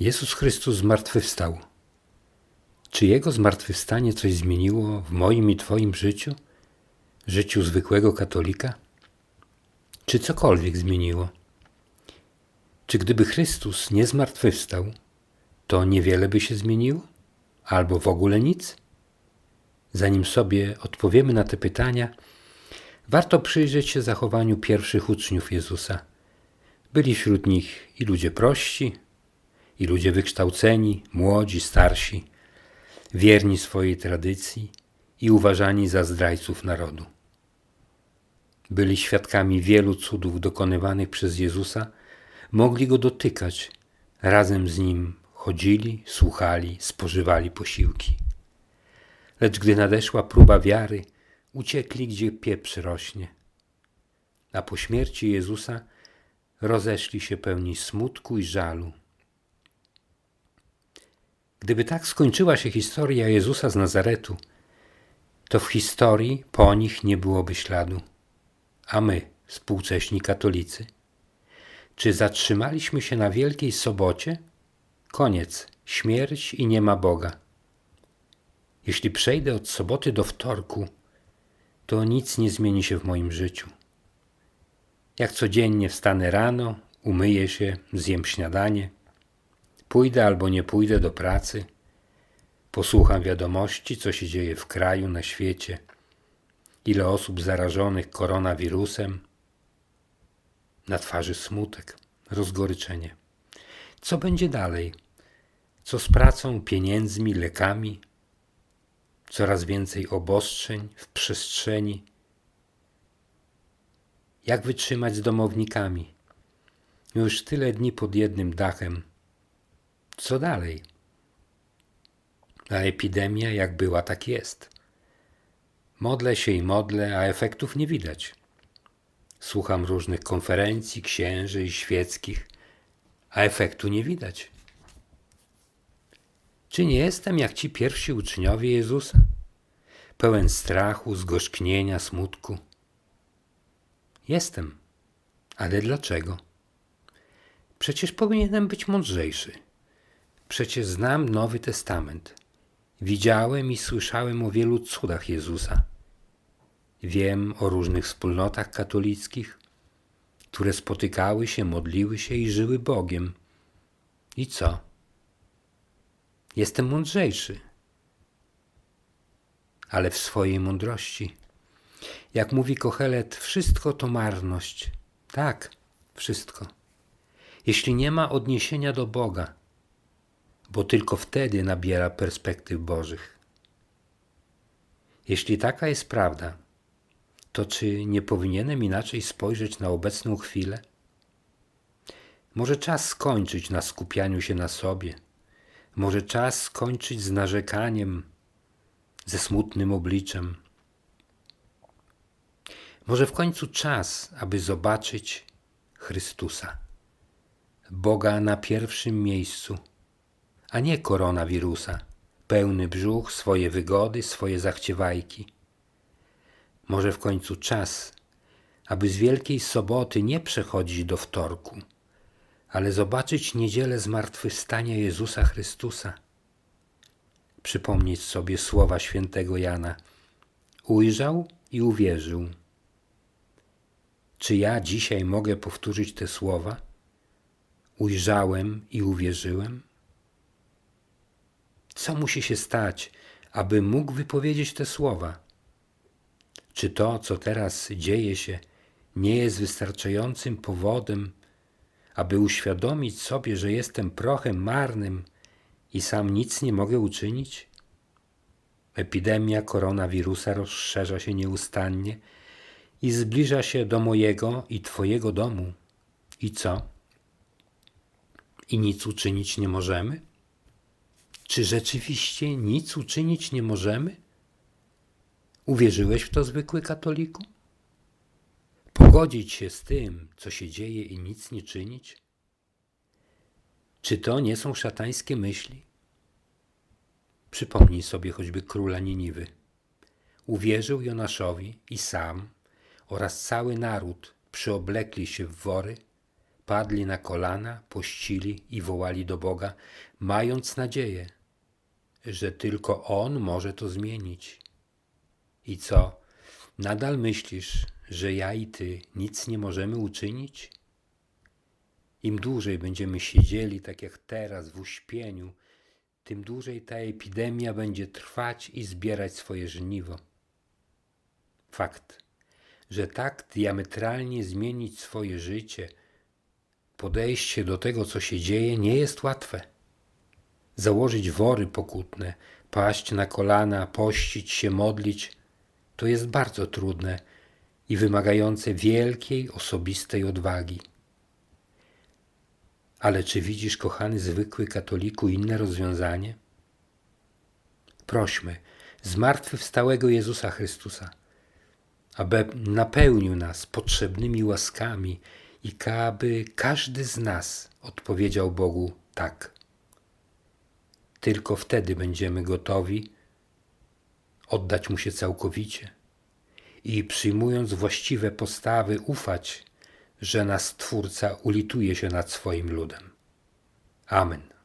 Jezus Chrystus zmartwychwstał. Czy Jego zmartwychwstanie coś zmieniło w moim i Twoim życiu? Życiu zwykłego katolika? Czy cokolwiek zmieniło? Czy gdyby Chrystus nie zmartwychwstał, to niewiele by się zmieniło? Albo w ogóle nic? Zanim sobie odpowiemy na te pytania, warto przyjrzeć się zachowaniu pierwszych uczniów Jezusa. Byli wśród nich i ludzie prości, i ludzie wykształceni, młodzi, starsi, wierni swojej tradycji i uważani za zdrajców narodu. Byli świadkami wielu cudów dokonywanych przez Jezusa, mogli go dotykać, razem z nim chodzili, słuchali, spożywali posiłki. Lecz gdy nadeszła próba wiary, uciekli, gdzie pieprz rośnie. A po śmierci Jezusa rozeszli się pełni smutku i żalu. Gdyby tak skończyła się historia Jezusa z Nazaretu, to w historii po nich nie byłoby śladu. A my, współcześni katolicy, czy zatrzymaliśmy się na Wielkiej Sobocie? Koniec, śmierć i nie ma Boga. Jeśli przejdę od soboty do wtorku, to nic nie zmieni się w moim życiu. Jak codziennie wstanę rano, umyję się, zjem śniadanie, pójdę albo nie pójdę do pracy, posłucham wiadomości, co się dzieje w kraju, na świecie, ile osób zarażonych koronawirusem, na twarzy smutek, rozgoryczenie. Co będzie dalej? Co z pracą, pieniędzmi, lekami? Coraz więcej obostrzeń w przestrzeni. Jak wytrzymać z domownikami? Już tyle dni pod jednym dachem. Co dalej? A epidemia jak była, tak jest. Modlę się i modlę, a efektów nie widać. Słucham różnych konferencji, księży i świeckich, a efektu nie widać. Czy nie jestem jak ci pierwsi uczniowie Jezusa? Pełen strachu, zgorzknienia, smutku. Jestem. Ale dlaczego? Przecież powinienem być mądrzejszy. Przecież znam Nowy Testament. Widziałem i słyszałem o wielu cudach Jezusa. Wiem o różnych wspólnotach katolickich, które spotykały się, modliły się i żyły Bogiem. I co? Jestem mądrzejszy, ale w swojej mądrości. Jak mówi Kochelet, wszystko to marność. Tak, wszystko. Jeśli nie ma odniesienia do Boga, bo tylko wtedy nabiera perspektyw Bożych. Jeśli taka jest prawda, to czy nie powinienem inaczej spojrzeć na obecną chwilę? Może czas skończyć na skupianiu się na sobie. Może czas skończyć z narzekaniem, ze smutnym obliczem. Może w końcu czas, aby zobaczyć Chrystusa, Boga na pierwszym miejscu, a nie koronawirusa, pełny brzuch, swoje wygody, swoje zachciewajki. Może w końcu czas, aby z Wielkiej Soboty nie przechodzić do wtorku, ale zobaczyć niedzielę zmartwychwstania Jezusa Chrystusa. Przypomnieć sobie słowa świętego Jana. Ujrzał i uwierzył. Czy ja dzisiaj mogę powtórzyć te słowa? Ujrzałem i uwierzyłem? Co musi się stać, aby mógł wypowiedzieć te słowa? Czy to, co teraz dzieje się, nie jest wystarczającym powodem, aby uświadomić sobie, że jestem prochem marnym i sam nic nie mogę uczynić? Epidemia koronawirusa rozszerza się nieustannie i zbliża się do mojego i Twojego domu. I co? I nic uczynić nie możemy? Czy rzeczywiście nic uczynić nie możemy? Uwierzyłeś w to, zwykły katoliku? Pogodzić się z tym, co się dzieje i nic nie czynić? Czy to nie są szatańskie myśli? Przypomnij sobie choćby króla Niniwy. Uwierzył Jonaszowi i sam oraz cały naród przyoblekli się w wory, padli na kolana, pościli i wołali do Boga, mając nadzieję, że tylko On może to zmienić. I co? Nadal myślisz, że ja i ty nic nie możemy uczynić? Im dłużej będziemy siedzieli tak jak teraz w uśpieniu, tym dłużej ta epidemia będzie trwać i zbierać swoje żniwo. Fakt, że tak diametralnie zmienić swoje życie, podejście do tego, co się dzieje, nie jest łatwe. Założyć wory pokutne, paść na kolana, pościć się, modlić, to jest bardzo trudne i wymagające wielkiej osobistej odwagi. Ale czy widzisz, kochany zwykły katoliku, inne rozwiązanie? Prośmy zmartwychwstałego Jezusa Chrystusa, aby napełnił nas potrzebnymi łaskami i aby każdy z nas odpowiedział Bogu tak. Tylko wtedy będziemy gotowi oddać Mu się całkowicie i przyjmując właściwe postawy ufać, że nas Twórca ulituje się nad swoim ludem. Amen.